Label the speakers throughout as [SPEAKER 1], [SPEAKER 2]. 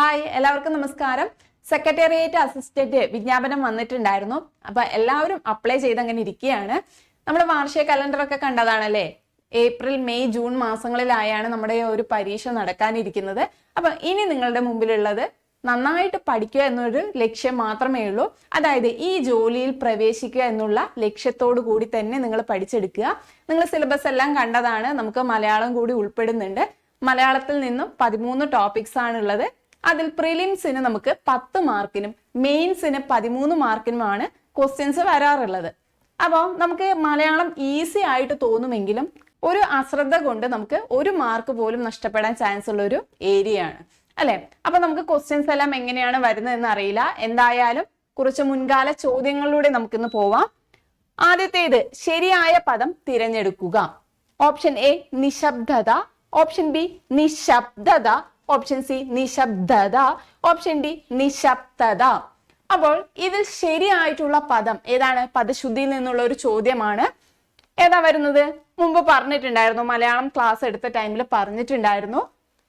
[SPEAKER 1] Hi എല്ലാവർക്കും നമസ്കാരം. Secretariat assistant വിജ്ഞാപനം വന്നിട്ടുണ്ടായിരുന്നു. അപ്പൊ എല്ലാവരും അപ്ലൈ ചെയ്ത് അങ്ങനെ ഇരിക്കുകയാണ്. നമ്മുടെ വാർഷിക കലണ്ടർ ഒക്കെ കണ്ടതാണല്ലേ? ഏപ്രിൽ മെയ് ജൂൺ മാസങ്ങളിലായാണ് നമ്മുടെ ഒരു പരീക്ഷ നടക്കാനിരിക്കുന്നത്. അപ്പൊ ഇനി നിങ്ങളുടെ മുമ്പിലുള്ളത് നന്നായിട്ട് പഠിക്കുക എന്നൊരു ലക്ഷ്യം മാത്രമേ ഉള്ളൂ. അതായത് ഈ ജോലിയിൽ പ്രവേശിക്കുക എന്നുള്ള ലക്ഷ്യത്തോടു കൂടി തന്നെ നിങ്ങൾ പഠിച്ചെടുക്കുക. നിങ്ങൾ സിലബസ് എല്ലാം കണ്ടതാണ്. നമുക്ക് മലയാളം കൂടി ഉൾപ്പെടുന്നുണ്ട്. മലയാളത്തിൽ നിന്നും പതിമൂന്ന് ടോപ്പിക്സ് ആണുള്ളത്. അതിൽ പ്രിലിംസിന് നമുക്ക് പത്ത് മാർക്കിനും മെയിൻസിന് പതിമൂന്ന് മാർക്കിനുമാണ് ക്വസ്റ്റ്യൻസ് വരാറുള്ളത്. അപ്പോൾ നമുക്ക് മലയാളം ഈസി ആയിട്ട് തോന്നുമെങ്കിലും ഒരു അശ്രദ്ധ കൊണ്ട് നമുക്ക് ഒരു മാർക്ക് പോലും നഷ്ടപ്പെടാൻ ചാൻസ് ഉള്ള ഒരു ഏരിയ ആണ്. അല്ലെ? അപ്പൊ നമുക്ക് ക്വസ്റ്റ്യൻസ് എല്ലാം എങ്ങനെയാണ് വരുന്നതെന്ന് അറിയില്ല. എന്തായാലും കുറച്ച് മുൻകാല ചോദ്യങ്ങളിലൂടെ നമുക്കിന്ന് പോവാം. ആദ്യത്തേത് ശരിയായ പദം തിരഞ്ഞെടുക്കുക. ഓപ്ഷൻ എ നിശബ്ദത. ഓപ്ഷൻ ബി നിശബ്ദത. ഓപ്ഷൻ സി നിശബ്ദത. ഓപ്ഷൻ ഡി നിശബ്ദത. അപ്പോൾ ഇതിൽ ശരിയായിട്ടുള്ള പദം ഏതാണ്? പദശുദ്ധിയിൽ നിന്നുള്ള ഒരു ചോദ്യമാണ്. ഏതാ വരുന്നത്? മുമ്പ് പറഞ്ഞിട്ടുണ്ടായിരുന്നു മലയാളം ക്ലാസ് എടുത്ത ടൈമിൽ പറഞ്ഞിട്ടുണ്ടായിരുന്നു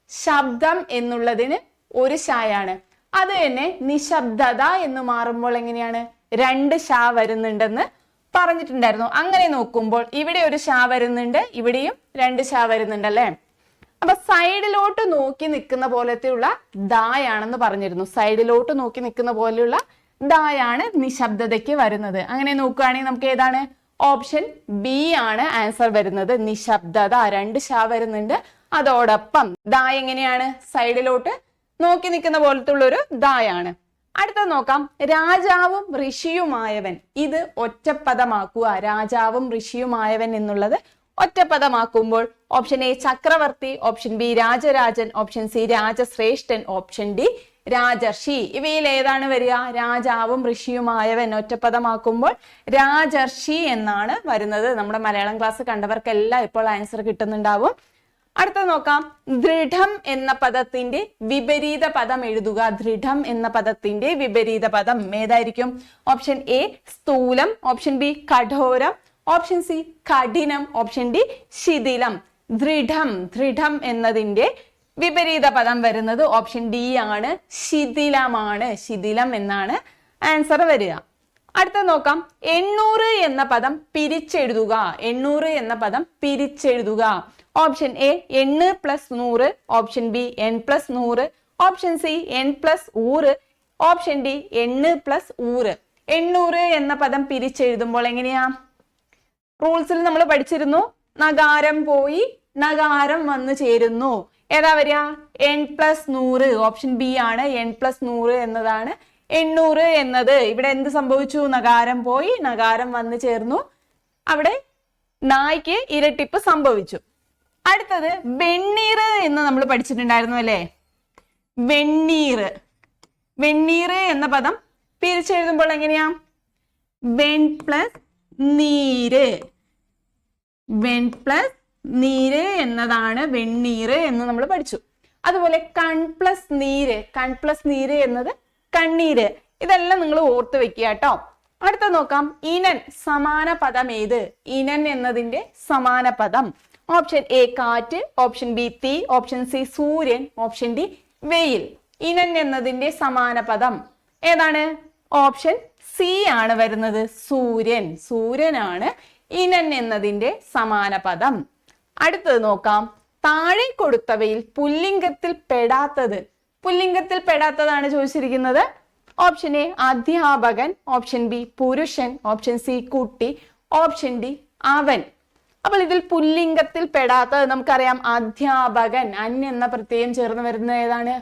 [SPEAKER 1] ശബ്ദം എന്നുള്ളതിന് ഒരു ഷായാണ് അത് തന്നെ നിശബ്ദത എന്ന് മാറുമ്പോൾ എങ്ങനെയാണ്? രണ്ട് ഷാ വരുന്നുണ്ടെന്ന് പറഞ്ഞിട്ടുണ്ടായിരുന്നു. അങ്ങനെ നോക്കുമ്പോൾ ഇവിടെ ഒരു ഷാ വരുന്നുണ്ട് ഇവിടെയും രണ്ട് ഷാ വരുന്നുണ്ട് അല്ലേ? അപ്പൊ സൈഡിലോട്ട് നോക്കി നിൽക്കുന്ന പോലത്തെയുള്ള ദായാണെന്ന് പറഞ്ഞിരുന്നു. സൈഡിലോട്ട് നോക്കി നിൽക്കുന്ന പോലെയുള്ള ദായാണ് നിശബ്ദതയ്ക്ക് വരുന്നത്. അങ്ങനെ നോക്കുകയാണെങ്കിൽ നമുക്ക് ഏതാണ്? ഓപ്ഷൻ ബി ആണ് ആൻസർ വരുന്നത്. നിശബ്ദത രണ്ട് ഷാ വരുന്നുണ്ട്. അതോടൊപ്പം ദാ എങ്ങനെയാണ്? സൈഡിലോട്ട് നോക്കി നിൽക്കുന്ന പോലത്തുള്ള ഒരു ദായാണ്. അടുത്ത നോക്കാം. രാജാവും ഋഷിയുമായവൻ. ഇത് ഒറ്റപ്പദമാക്കുക. രാജാവും ഋഷിയുമായവൻ എന്നുള്ളത് ഒറ്റപ്പദമാക്കുമ്പോൾ ഓപ്ഷൻ എ ചക്രവർത്തി ഓപ്ഷൻ ബി രാജരാജൻ ഓപ്ഷൻ സി രാജശ്രേഷ്ഠൻ ഓപ്ഷൻ ഡി രാജർഷി. ഇവയിൽ ഏതാണ് വരിക? രാജാവും ഋഷിയുമായവൻ ഒറ്റപ്പദമാക്കുമ്പോൾ രാജർഷി എന്നാണ് വരുന്നത്. നമ്മുടെ മലയാളം ക്ലാസ് കണ്ടവർക്കെല്ലാം ഇപ്പോൾ ആൻസർ കിട്ടുന്നുണ്ടാവും. അടുത്ത നോക്കാം. ദൃഢം എന്ന പദത്തിന്റെ വിപരീത പദം എഴുതുക. ദൃഢം എന്ന പദത്തിന്റെ വിപരീത പദം ഏതായിരിക്കും? ഓപ്ഷൻ എ സ്ഥൂലം. ഓപ്ഷൻ ബി കഠോരം. ഓപ്ഷൻ സി കഠിനം. ഓപ്ഷൻ ഡി ശിഥിലം. ദൃഢം. ദൃഢം എന്നതിന്റെ വിപരീത പദം വരുന്നത് ഓപ്ഷൻ ഡി ആണ്. ശിഥിലമാണ്. ശിഥിലം എന്നാണ് ആൻസർ വരിക. അടുത്ത നോക്കാം. എണ്ണൂറ് എന്ന പദം പിരിച്ചെഴുതുക. എണ്ണൂറ് എന്ന പദം പിരിച്ചെഴുതുക. ഓപ്ഷൻ എ എണ്ണ് പ്ലസ് നൂറ്. ഓപ്ഷൻ ബി എൻ പ്ലസ് നൂറ്. ഓപ്ഷൻ സി എൻ പ്ലസ് ഊറ്. ഓപ്ഷൻ ഡി എണ്ണ് പ്ലസ് ഊറ്. എണ്ണൂറ് എന്ന പദം പിരിച്ചെഴുതുമ്പോൾ എങ്ങനെയാ? റൂൾസിൽ നമ്മൾ പഠിച്ചിരുന്നു. നഗാരം പോയി നഗാരം വന്നു ചേരുന്നു. ഏതാ വരിക? എൺ പ്ലസ് നൂറ്. ഓപ്ഷൻ ബി ആണ്. എൺ പ്ലസ് നൂറ് എന്നതാണ്. എണ്ണൂറ് എന്നത്. ഇവിടെ എന്ത് സംഭവിച്ചു? നഗാരം പോയി നഗാരം വന്നു ചേർന്നു. അവിടെ നായ്ക്ക് ഇരട്ടിപ്പ് സംഭവിച്ചു. അടുത്തത് വെണ്ണീർ എന്ന് നമ്മൾ പഠിച്ചിട്ടുണ്ടായിരുന്നു അല്ലേ? വെണ്ണീർ. വെണ്ണീർ എന്ന പദം പിരിച്ചെഴുതുമ്പോൾ എങ്ങനെയാ? വെൺ പ്ലസ് നീര്. വെൺ പ്ലസ് നീര് എന്നതാണ് വെണ്ണീര് എന്ന് നമ്മൾ പഠിച്ചു. അതുപോലെ കൺ പ്ലസ് നീര്. കൺ പ്ലസ് നീര് എന്നത് കണ്ണീര്. ഇതെല്ലാം നിങ്ങൾ ഓർത്ത് വെക്കുക കേട്ടോ. അടുത്ത നോക്കാം. ഇനൻ സമാന പദം ഏത്? ഇനൻ എന്നതിന്റെ സമാന പദം. ഓപ്ഷൻ എ കാറ്റ് ഓപ്ഷൻ ബി തീ ഓപ്ഷൻ സി സൂര്യൻ ഓപ്ഷൻ ഡി വെയിൽ. ഇനൻ എന്നതിന്റെ സമാന പദം. ഏതാണ്? ഓപ്ഷൻ സി ആണ് വരുന്നത് സൂര്യൻ. സൂര്യനാണ് ഇനൻ എന്നതിന്റെ സമാന പദം. അടുത്തത് നോക്കാം. താഴെ കൊടുത്തവയിൽ പുല്ലിംഗത്തിൽ പെടാത്തത്. പുല്ലിംഗത്തിൽ പെടാത്തതാണ് ചോദിച്ചിരിക്കുന്നത്. ഓപ്ഷൻ എ അധ്യാപകൻ. ഓപ്ഷൻ ബി പുരുഷൻ. ഓപ്ഷൻ സി കുട്ടി. ഓപ്ഷൻ ഡി അവൻ. അപ്പോൾ ഇതിൽ പുല്ലിംഗത്തിൽ പെടാത്തത് നമുക്കറിയാം. അധ്യാപകൻ. അൻ എന്ന പ്രത്യയം ചേർന്ന് വരുന്ന ഏതാണ്?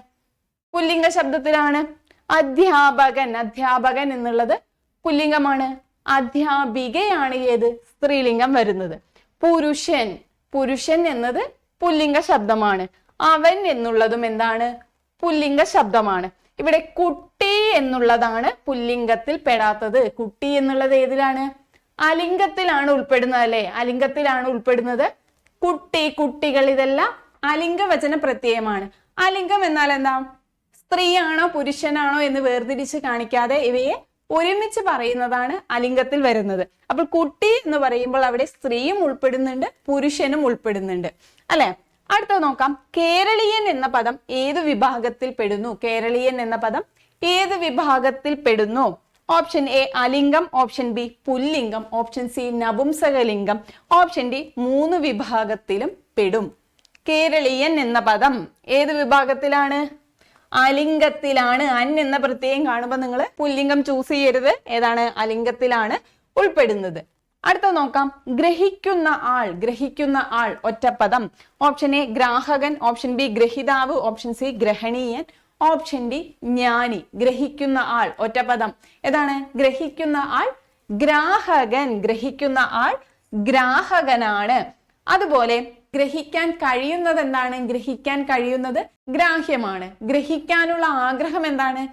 [SPEAKER 1] പുല്ലിംഗ ശബ്ദത്തിലാണ്. അധ്യാപകൻ അധ്യാപകൻ എന്നുള്ളത് പുല്ലിംഗമാണ്. അധ്യാപികയാണ് ഏത്? സ്ത്രീലിംഗം വരുന്നത്. പുരുഷൻ. പുരുഷൻ എന്നത് പുല്ലിംഗ ശബ്ദമാണ്. അവൻ എന്നുള്ളതും എന്താണ്? പുല്ലിംഗ ശബ്ദമാണ്. ഇവിടെ കുട്ടി എന്നുള്ളതാണ് പുല്ലിംഗത്തിൽ പെടാത്തത്. കുട്ടി എന്നുള്ളത് ഏതിലാണ്? അലിംഗത്തിലാണ് ഉൾപ്പെടുന്നത് അല്ലെ? അലിംഗത്തിലാണ് ഉൾപ്പെടുന്നത് കുട്ടി. കുട്ടികൾ ഇതെല്ലാം അലിംഗവചന പ്രത്യയമാണ്. അലിംഗം എന്നാൽ എന്താ? സ്ത്രീയാണോ പുരുഷനാണോ എന്ന് വേർതിരിച്ച് കാണിക്കാതെ ഇവയെ ഒരുമിച്ച് പറയുന്നതാണ് അലിംഗത്തിൽ വരുന്നത്. അപ്പോൾ കുട്ടി എന്ന് പറയുമ്പോൾ അവിടെ സ്ത്രീയും ഉൾപ്പെടുന്നുണ്ട് പുരുഷനും ഉൾപ്പെടുന്നുണ്ട്. അല്ലെ? അടുത്തത് നോക്കാം. കേരളീയൻ എന്ന പദം ഏത് വിഭാഗത്തിൽ പെടുന്നു? കേരളീയൻ എന്ന പദം ഏത് വിഭാഗത്തിൽ പെടുന്നു? ഓപ്ഷൻ എ അലിംഗം ഓപ്ഷൻ ബി പുല്ലിംഗം ഓപ്ഷൻ സി നപുംസകലിംഗം ഓപ്ഷൻ ഡി മൂന്ന് വിഭാഗത്തിലും പെടും. കേരളീയൻ എന്ന പദം ഏത് വിഭാഗത്തിലാണ്? അലിംഗത്തിലാണ്. അൻ എന്ന പ്രത്യയം കാണുമ്പോൾ നിങ്ങൾ പുല്ലിംഗം ചൂസ് ചെയ്യരുത്. ഏതാണ്? അലിംഗത്തിലാണ് ഉൾപ്പെടുന്നത്. അടുത്ത നോക്കാം. ഗ്രഹിക്കുന്ന ആൾ ഗ്രഹിക്കുന്ന ആൾ ഒറ്റപ്പദം. ഓപ്ഷൻ എ ഗ്രാഹകൻ. ഓപ്ഷൻ ബി ഗ്രഹിതാവ്. ഓപ്ഷൻ സി ഗ്രഹണീയൻ. ഓപ്ഷൻ ഡി ജ്ഞാനി. ഗ്രഹിക്കുന്ന ആൾ ഒറ്റപ്പദം. ഏതാണ്? ഗ്രഹിക്കുന്ന ആൾ ഗ്രാഹകൻ. ഗ്രഹിക്കുന്ന ആൾ ഗ്രാഹകനാണ്. അതുപോലെ ഗ്രഹിക്കാൻ കഴിയുന്നത് എന്താണ് ഗ്രഹിക്കാൻ കഴിയുന്നത് ഗ്രാഹ്യമാണ്. ഗ്രഹിക്കാനുള്ള ആഗ്രഹം എന്താണ്?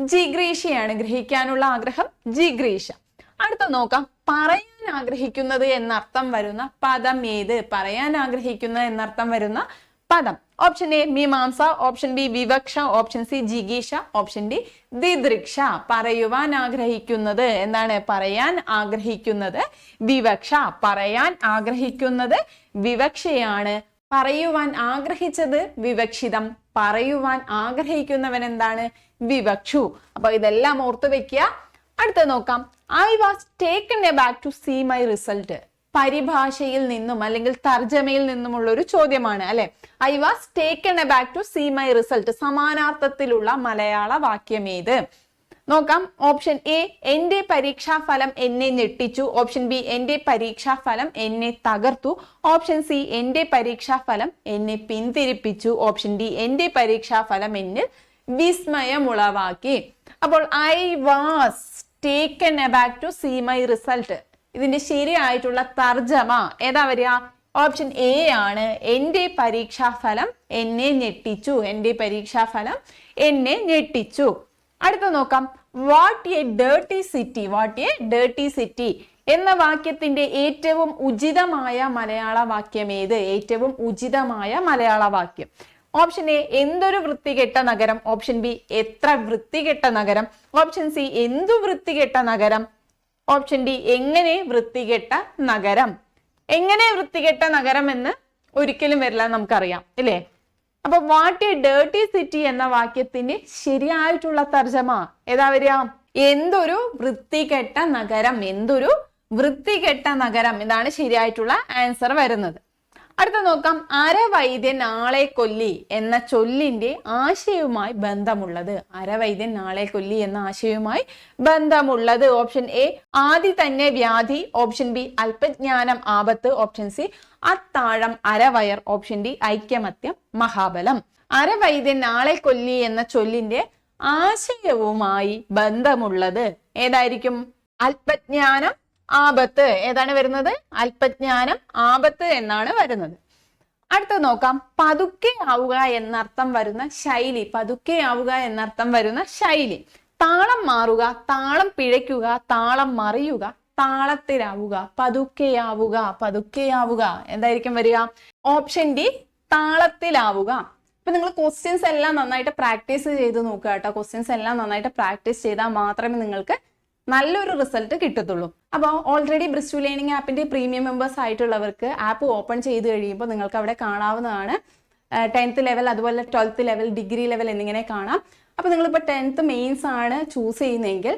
[SPEAKER 1] ജിഗ്രീഷയാണ്. ഗ്രഹിക്കാനുള്ള ആഗ്രഹം ജിഗ്രീഷ. അടുത്ത നോക്കാം. പറയാൻ ആഗ്രഹിക്കുന്നത് എന്നർത്ഥം വരുന്ന പദം ഏത്? പറയാൻ ആഗ്രഹിക്കുന്ന എന്നർത്ഥം വരുന്ന പദം. ഓപ്ഷൻ എ മീമാംസ. ഓപ്ഷൻ ബി വിവക്ഷ. ഓപ്ഷൻ സി ജിഗീഷ. ഓപ്ഷൻ ഡി ദിദൃക്ഷ. പറയുവാൻ ആഗ്രഹിക്കുന്നത്. എന്താണ്? പറയാൻ ആഗ്രഹിക്കുന്നത്. വിവക്ഷ. പറയാൻ ആഗ്രഹിക്കുന്നത് വിവക്ഷയാണ്. പറയുവാൻ ആഗ്രഹിച്ചത് വിവക്ഷിതം. പറയുവാൻ ആഗ്രഹിക്കുന്നവൻ എന്താണ്? വിവക്ഷു. അപ്പൊ ഇതെല്ലാം ഓർത്ത് വെക്കുക. അടുത്ത നോക്കാം. I was taken aback to see my result പരിഭാഷയിൽ നിന്നും അല്ലെങ്കിൽ തർജമയിൽ നിന്നുമുള്ള ഒരു ചോദ്യമാണ് അല്ലെ? I was taken aback to see my result സമാനാർത്ഥത്തിലുള്ള മലയാള വാക്യം ഏത്? നോക്കാം. ഓപ്ഷൻ എ എന്റെ പരീക്ഷാഫലം എന്നെ ഞെട്ടിച്ചു. ഓപ്ഷൻ ബി എന്റെ പരീക്ഷാഫലം എന്നെ തകർത്തു. ഓപ്ഷൻ സി എന്റെ പരീക്ഷാഫലം എന്നെ പിന്തിരിപ്പിച്ചു. ഓപ്ഷൻ ഡി എന്റെ പരീക്ഷാഫലം എന്നിൽ വിസ്മയമുളവാക്കി. അപ്പോൾ I was taken back to see my result ഇതിന്റെ ശരിയായിട്ടുള്ള തർജമ ഏതാ വരിക? ഓപ്ഷൻ എ ആണ്. എന്റെ പരീക്ഷാഫലം എന്നെ ഞെട്ടിച്ചു. എന്റെ പരീക്ഷാഫലം എന്നെ ഞെട്ടിച്ചു. അടുത്ത നോക്കാം. What a dirty city what a dirty city എന്ന വാക്യത്തിന്റെ ഏറ്റവും ഉചിതമായ മലയാള വാക്യം ഏത്? ഏറ്റവും ഉചിതമായ മലയാള വാക്യം. ഓപ്ഷൻ എ എന്തൊരു വൃത്തികെട്ട നഗരം? ഓപ്ഷൻ ബി എത്ര വൃത്തികെട്ട നഗരം? ഓപ്ഷൻ സി എന്തു വൃത്തികെട്ട നഗരം? ഓപ്ഷൻ ഡി എങ്ങനെ വൃത്തികെട്ട നഗരം? എങ്ങനെ വൃത്തികെട്ട നഗരം എന്ന് ഒരിക്കലും വരില്ല നമുക്കറിയാം ഇല്ലേ? അപ്പൊ വാട്ട് എ ഡേർട്ടി സിറ്റി എന്ന വാക്യത്തിന്റെ ശരിയായിട്ടുള്ള തർജമ ഏതാ വരിക? എന്തൊരു വൃത്തികെട്ട നഗരം എന്തൊരു വൃത്തികെട്ട നഗരം ഇതാണ് ശരിയായിട്ടുള്ള ആൻസർ വരുന്നത്. അടുത്ത നോക്കാം. അരവൈദ്യൻ നാളെ കൊല്ലി എന്ന ചൊല്ലിന്റെ ആശയവുമായി ബന്ധമുള്ളത്. അരവൈദ്യൻ നാളെ കൊല്ലി എന്ന ആശയവുമായി ബന്ധമുള്ളത്. ഓപ്ഷൻ എ ആദി തന്നെ വ്യാധി. ഓപ്ഷൻ ബി അല്പജ്ഞാനം ആപത്ത്. ഓപ്ഷൻ സി അത്താഴം അരവയർ. Option D ഐക്യമത്യം മഹാബലം. അരവൈദ്യൻ നാളെ കൊല്ലി എന്ന ചൊല്ലിന്റെ ആശയവുമായി ബന്ധമുള്ളത്. ഏതായിരിക്കും? അല്പജ്ഞാനം ആപത്ത് ഏതാണ് വരുന്നത്? അല്പജ്ഞാനം ആപത്ത് എന്നാണ് വരുന്നത്. അടുത്ത നോക്കാം. പതുക്കെ ആവുക എന്നർത്ഥം വരുന്ന ശൈലി. പതുക്കെ ആവുക എന്നർത്ഥം വരുന്ന ശൈലി. താളം മാറുക താളം പിഴയ്ക്കുക താളം മറിയുക താളത്തിലാവുക പതുക്കെയാവുക പതുക്കെയാവുക എന്തായിരിക്കും വരിക? ഓപ്ഷൻ ഡി താളത്തിലാവുക. അപ്പൊ നിങ്ങൾ ക്വസ്റ്റ്യൻസ് എല്ലാം നന്നായിട്ട് പ്രാക്ടീസ് ചെയ്ത് നോക്കുക കേട്ടോ. ക്വസ്റ്റ്യൻസ് എല്ലാം നന്നായിട്ട് പ്രാക്ടീസ് ചെയ്താൽ മാത്രമേ നിങ്ങൾക്ക് നല്ലൊരു റിസൾട്ട് കിട്ടത്തുള്ളൂ. അപ്പോൾ ഓൾറെഡി ബ്രിസ്റ്റു ലേണിംഗ് ആപ്പിന്റെ പ്രീമിയം മെമ്പേഴ്സ് ആയിട്ടുള്ളവർക്ക് ആപ്പ് ഓപ്പൺ ചെയ്ത് കഴിയുമ്പോൾ നിങ്ങൾക്ക് അവിടെ കാണാവുന്നതാണ്. ടെൻത്ത് ലെവൽ അതുപോലെ ട്വൽത്ത് ലെവൽ ഡിഗ്രി ലെവൽ എന്നിങ്ങനെ കാണാം. അപ്പോൾ നിങ്ങളിപ്പോൾ ടെൻത്ത് മെയിൻസ് ആണ് ചൂസ് ചെയ്യുന്നതെങ്കിൽ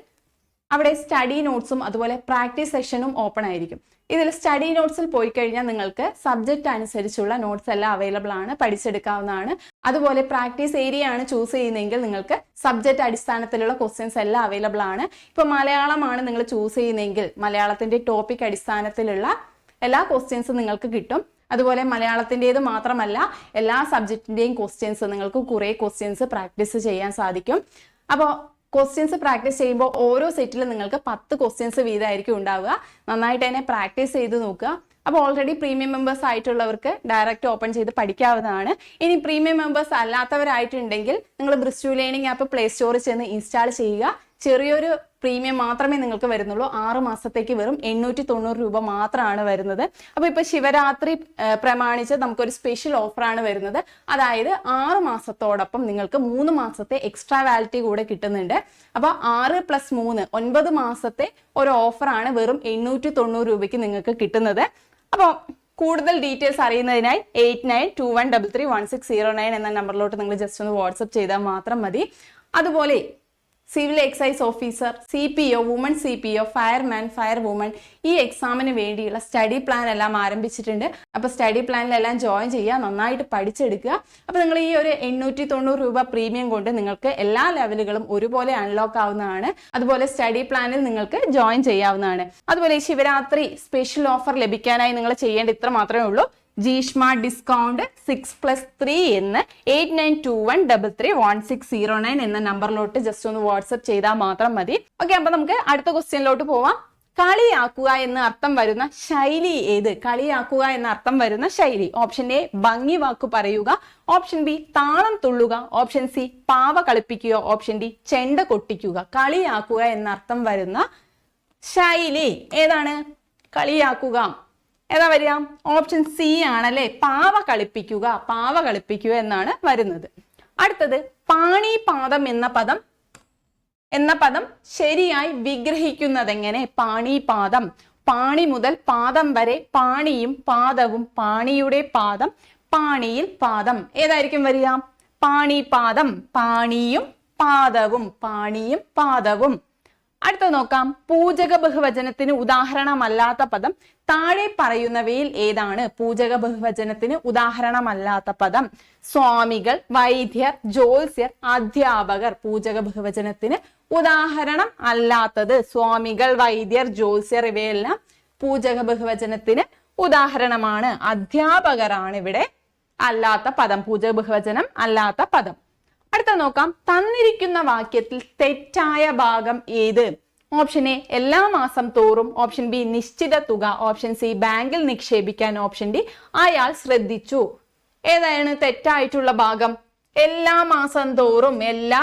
[SPEAKER 1] അവിടെ സ്റ്റഡി നോട്ട്സും അതുപോലെ പ്രാക്ടീസ് സെഷനും ഓപ്പൺ ആയിരിക്കും. ഇതിൽ സ്റ്റഡി നോട്ട്സിൽ പോയി കഴിഞ്ഞാൽ നിങ്ങൾക്ക് സബ്ജക്റ്റ് അനുസരിച്ചുള്ള നോട്ട്സ് എല്ലാം അവൈലബിൾ ആണ് പഠിച്ചെടുക്കാവുന്നതാണ്. അതുപോലെ പ്രാക്ടീസ് ഏരിയ ആണ് ചൂസ് ചെയ്യുന്നതെങ്കിൽ നിങ്ങൾക്ക് സബ്ജക്റ്റ് അടിസ്ഥാനത്തിലുള്ള ക്വസ്റ്റ്യൻസ് എല്ലാം അവൈലബിൾ ആണ്. ഇപ്പോൾ മലയാളമാണ് നിങ്ങൾ ചൂസ് ചെയ്യുന്നതെങ്കിൽ മലയാളത്തിന്റെ ടോപ്പിക് അടിസ്ഥാനത്തിലുള്ള എല്ലാ ക്വസ്റ്റ്യൻസും നിങ്ങൾക്ക് കിട്ടും. അതുപോലെ മലയാളത്തിന്റെത് മാത്രമല്ല എല്ലാ സബ്ജക്റ്റിന്റെയും ക്വസ്റ്റ്യൻസ് നിങ്ങൾക്ക് കുറേ ക്വസ്റ്റ്യൻസ് പ്രാക്ടീസ് ചെയ്യാൻ സാധിക്കും. അപ്പോൾ ക്വസ്റ്റ്യൻസ് പ്രാക്ടീസ് ചെയ്യുമ്പോൾ ഓരോ സെറ്റിലും നിങ്ങൾക്ക് പത്ത് ക്വസ്റ്റ്യൻസ് വീതമായിരിക്കും ഉണ്ടാവുക. നന്നായിട്ട് തന്നെ പ്രാക്ടീസ് ചെയ്ത് നോക്കുക. അപ്പോൾ ഓൾറെഡി പ്രീമിയം മെമ്പേഴ്സ് ആയിട്ടുള്ളവർക്ക് ഡയറക്റ്റ് ഓപ്പൺ ചെയ്ത് പഠിക്കാവുന്നതാണ്. ഇനി പ്രീമിയം മെമ്പേഴ്സ് അല്ലാത്തവരായിട്ടുണ്ടെങ്കിൽ നിങ്ങൾ ബ്രിസ്റ്റു ലേണിംഗ് ആപ്പ് പ്ലേ സ്റ്റോറിൽ ചെന്ന് ഇൻസ്റ്റാൾ ചെയ്യുക. ചെറിയൊരു പ്രീമിയം മാത്രമേ നിങ്ങൾക്ക് വരുന്നുള്ളൂ. ആറ് മാസത്തേക്ക് വെറും എണ്ണൂറ്റി തൊണ്ണൂറ് രൂപ മാത്രമാണ് വരുന്നത്. അപ്പോൾ ഇപ്പോൾ ശിവരാത്രി പ്രമാണിച്ച് നമുക്കൊരു സ്പെഷ്യൽ ഓഫറാണ് വരുന്നത്. അതായത് ആറ് മാസത്തോടൊപ്പം നിങ്ങൾക്ക് മൂന്ന് മാസത്തെ എക്സ്ട്രാ വാലിറ്റി കൂടെ കിട്ടുന്നുണ്ട്. അപ്പോൾ ആറ് പ്ലസ് മൂന്ന് ഒൻപത് മാസത്തെ ഒരു ഓഫറാണ് വെറും എണ്ണൂറ്റി തൊണ്ണൂറ് രൂപയ്ക്ക് നിങ്ങൾക്ക് കിട്ടുന്നത്. അപ്പോൾ കൂടുതൽ ഡീറ്റെയിൽസ് അറിയുന്നതിനായി eight nine two one double three one six zero nine എന്ന നമ്പറിലോട്ട് നിങ്ങൾ ജസ്റ്റ് ഒന്ന് വാട്സപ്പ് ചെയ്താൽ മാത്രം മതി. അതുപോലെ civil excise officer C P O woman C P O fireman fire woman ഈ എക്സാമിന് വേണ്ടിയുള്ള സ്റ്റഡി പ്ലാൻ എല്ലാം ആരംഭിച്ചിട്ടുണ്ട്. അപ്പോൾ സ്റ്റഡി പ്ലാനിലെല്ലാം ജോയിൻ ചെയ്യുക നന്നായിട്ട് പഠിച്ചെടുക്കുക. അപ്പോൾ നിങ്ങൾ ഈ ഒരു എണ്ണൂറ്റി തൊണ്ണൂറ് രൂപ പ്രീമിയം കൊണ്ട് നിങ്ങൾക്ക് എല്ലാ ലെവലുകളും ഒരുപോലെ അൺലോക്ക് ആവുന്നതാണ്. അതുപോലെ സ്റ്റഡി പ്ലാനിൽ നിങ്ങൾക്ക് ജോയിൻ ചെയ്യാവുന്നതാണ്. അതുപോലെ ശിവരാത്രി സ്പെഷ്യൽ ഓഫർ ലഭിക്കാനായി നിങ്ങൾ ചെയ്യേണ്ട ഇത്ര മാത്രമേ ഉള്ളൂ. Jeeshma discount six plus three എന്ന് eight nine two one double three one six zero nine എന്ന നമ്പറിലോട്ട് ജസ്റ്റ് ഒന്ന് വാട്സപ്പ് ചെയ്താൽ മാത്രം മതി. ഓക്കെ അപ്പൊ നമുക്ക് അടുത്ത ക്വസ്റ്റ്യനിലോട്ട് പോവാം. കളിയാക്കുക എന്ന് അർത്ഥം വരുന്ന ശൈലി ഏത്? കളിയാക്കുക എന്ന അർത്ഥം വരുന്ന ശൈലി. ഓപ്ഷൻ എ ഭംഗി വാക്ക് പറയുക. ഓപ്ഷൻ ബി താളം തുള്ളുക. ഓപ്ഷൻ സി പാവ കളിപ്പിക്കുക. ഓപ്ഷൻ ഡി ചെണ്ട കൊട്ടിക്കുക. കളിയാക്കുക എന്ന അർത്ഥം വരുന്ന ശൈലി ഏതാണ്? കളിയാക്കുക. ഏതാ വരിക? ഓപ്ഷൻ സി ആണല്ലേ? പാവ കളിപ്പിക്കുക പാവ കളിപ്പിക്കുക എന്നാണ് വരുന്നത്. അടുത്തത് പാണിപാദം എന്ന പദം എന്ന പദം ശരിയായി വിഗ്രഹിക്കുന്നത് എങ്ങനെ പാണിപാദം. പാണി മുതൽ പാദം വരെ പാണിയും പാദവും പാണിയുടെ പാദം പാണിയിൽ പാദം. ഏതായിരിക്കും വരിക? പാണിപാദം. പാണിയും പാദവും പാണിയും പാദവും. അടുത്ത നോക്കാം. പൂജക ബഹുവചനത്തിന് ഉദാഹരണമല്ലാത്ത പദം. താഴെ പറയുന്നവയിൽ ഏതാണ് പൂജക ബഹുവചനത്തിന് ഉദാഹരണമല്ലാത്ത പദം? സ്വാമികൾ വൈദ്യർ ജ്യോത്സ്യർ അധ്യാപകർ പൂജക ബഹുവചനത്തിന് ഉദാഹരണം അല്ലാത്തത്. സ്വാമികൾ വൈദ്യർ ജ്യോത്സ്യർ ഇവയെല്ലാം പൂജക ബഹുവചനത്തിന് ഉദാഹരണമാണ്. അധ്യാപകരാണ് ഇവിടെ അല്ലാത്ത പദം. പൂജക ബഹുവചനം അല്ലാത്ത പദം. അടുത്ത നോക്കാം. തന്നിരിക്കുന്ന വാക്യത്തിൽ തെറ്റായ ഭാഗം ഏത്? ഓപ്ഷൻ എ എല്ലാ മാസം തോറും. ഓപ്ഷൻ ബി നിശ്ചിത തുക. ഓപ്ഷൻ സി ബാങ്കിൽ നിക്ഷേപിക്കാൻ. ഓപ്ഷൻ ഡി അയാൾ ശ്രദ്ധിച്ചു. ഏതാണ് തെറ്റായിട്ടുള്ള ഭാഗം? എല്ലാ മാസം തോറും എല്ലാ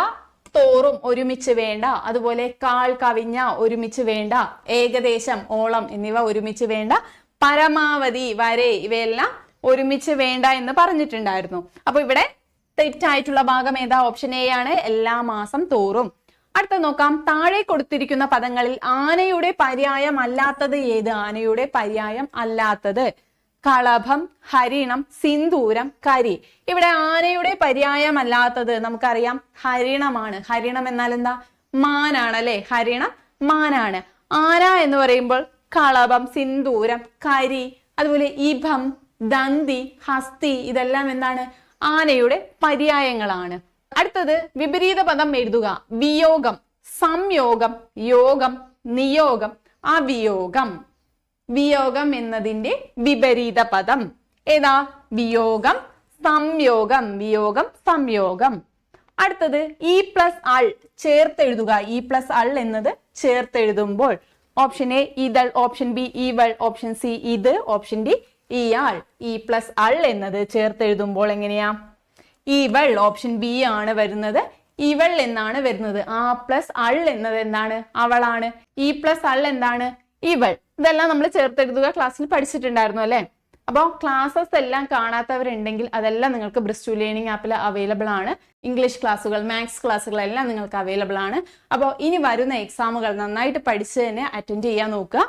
[SPEAKER 1] തോറും ഒരുമിച്ച് വേണ്ട. അതുപോലെ കാൽ കവിഞ്ഞ ഒരുമിച്ച് വേണ്ട. ഏകദേശം ഓളം എന്നിവ ഒരുമിച്ച് വേണ്ട. പരമാവധി വരെ ഇവയെല്ലാം ഒരുമിച്ച് വേണ്ട എന്ന് പറഞ്ഞിട്ടുണ്ടായിരുന്നു. അപ്പൊ ഇവിടെ തെറ്റായിട്ടുള്ള ഭാഗം ഏതാ? ഓപ്ഷൻ എ ആണ്. എല്ലാ മാസം തോറും. അടുത്ത നോക്കാം. താഴെ കൊടുത്തിരിക്കുന്ന പദങ്ങളിൽ ആനയുടെ പര്യായം അല്ലാത്തത് ഏത്? ആനയുടെ പര്യായം അല്ലാത്തത്. കളഭം ഹരിണം സിന്ദൂരം കരി. ഇവിടെ ആനയുടെ പര്യായം അല്ലാത്തത് നമുക്കറിയാം. ഹരിണമാണ്. ഹരിണം എന്നാൽ എന്താ? മാനാണ് അല്ലെ ഹരിണം മാനാണ്. ആന എന്ന് പറയുമ്പോൾ കളഭം സിന്ദൂരം കരി അതുപോലെ ഇഭം ദന്തി ഹസ്തി ഇതെല്ലാം എന്താണ്? ആനയുടെ പര്യായങ്ങളാണ്. അടുത്തത് വിപരീത പദം എഴുതുക. വിയോഗം സംയോഗം യോഗം നിയോഗം അവിയോഗം. വിയോഗം എന്നതിന്റെ വിപരീത പദം. ഏതാ? വിയോഗം സംയോഗം വിയോഗം സംയോഗം. അടുത്തത് ഇ പ്ലസ് അൾ ചേർത്തെഴുതുക ഇ പ്ലസ് അൾ എന്നത് ചേർത്തെഴുതുമ്പോൾ ഓപ്ഷൻ എ ഇതൾ ഓപ്ഷൻ ബി ഇവൾ ഓപ്ഷൻ സി ഇത് ഓപ്ഷൻ ഡി ഇയാൾ ഇ പ്ലസ് അൾ എന്നത് ചേർത്തെഴുതുമ്പോൾ എങ്ങനെയാ? ഇവൾ ഓപ്ഷൻ ബി ആണ് വരുന്നത്. ഇവൾ എന്നാണ് വരുന്നത്. ആ പ്ലസ് അൾ എന്നത് എന്താണ്? അവളാണ്. ഇ പ്ലസ് അൾ എന്താണ്? ഇവൾ. ഇതെല്ലാം നമ്മൾ ചേർത്തെഴുതുക. ക്ലാസ്സിൽ പഠിച്ചിട്ടുണ്ടായിരുന്നു അല്ലെ? അപ്പോൾ ക്ലാസ്സസ് എല്ലാം കാണാത്തവരുണ്ടെങ്കിൽ അതെല്ലാം നിങ്ങൾക്ക് ബ്രിസ്റ്റു ലേണിംഗ് ആപ്പിൽ അവൈലബിൾ ആണ്. ഇംഗ്ലീഷ് ക്ലാസ്സുകൾ മാത്സ് ക്ലാസ്സുകൾ എല്ലാം നിങ്ങൾക്ക് അവൈലബിൾ ആണ്. അപ്പോൾ ഇനി വരുന്ന എക്സാമുകൾ നന്നായിട്ട് പഠിച്ച് തന്നെ അറ്റൻഡ് ചെയ്യാൻ നോക്കുക.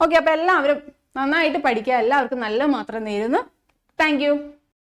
[SPEAKER 1] ഓക്കെ അപ്പോൾ എല്ലാവരും നന്നായിട്ട് പഠിക്കുക. എല്ലാവർക്കും നല്ല മാത്രം നേരുന്നു. താങ്ക്